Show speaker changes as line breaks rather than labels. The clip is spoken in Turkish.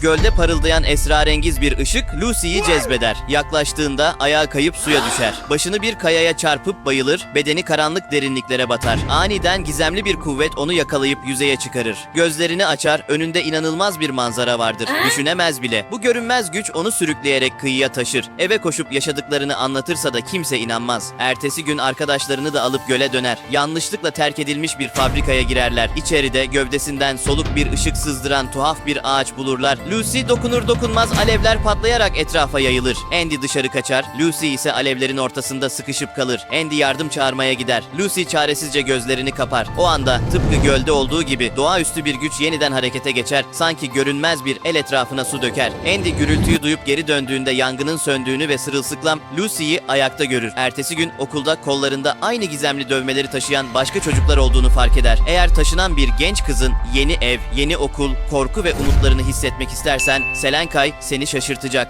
Gölde parıldayan esrarengiz bir ışık Lucy'yi cezbeder. Yaklaştığında ayağa kayıp suya düşer. Başını bir kayaya çarpıp bayılır, bedeni karanlık derinliklere batar. Aniden gizemli bir kuvvet onu yakalayıp yüzeye çıkarır. Gözlerini açar, önünde inanılmaz bir manzara vardır. Düşünemez bile. Bu görünmez güç onu sürükleyerek kıyıya taşır. Eve koşup yaşadıklarını anlatırsa da kimse inanmaz. Ertesi gün arkadaşlarını da alıp göle döner. Yanlışlıkla terk edilmiş bir fabrikaya girerler. İçeride gövdesinden soluk bir ışık sızdıran tuhaf bir ağaç bulurlar. Lucy dokunur dokunmaz alevler patlayarak etrafa yayılır. Andy dışarı kaçar. Lucy ise alevlerin ortasında sıkışıp kalır. Andy yardım çağırmaya gider. Lucy çaresizce gözlerini kapar. O anda tıpkı gölde olduğu gibi doğaüstü bir güç yeniden harekete geçer. Sanki görünmez bir el etrafına su döker. Andy gürültüyü duyup geri döndüğünde yangının söndüğünü ve sırılsıklam Lucy'yi ayakta görür. Ertesi gün okulda kollarında aynı gizemli dövmeleri taşıyan başka çocuklar olduğunu fark eder. Eğer taşınan bir genç kızın yeni ev, yeni okul, korku ve umutlarını hissetmek istersen Selenkay seni şaşırtacak.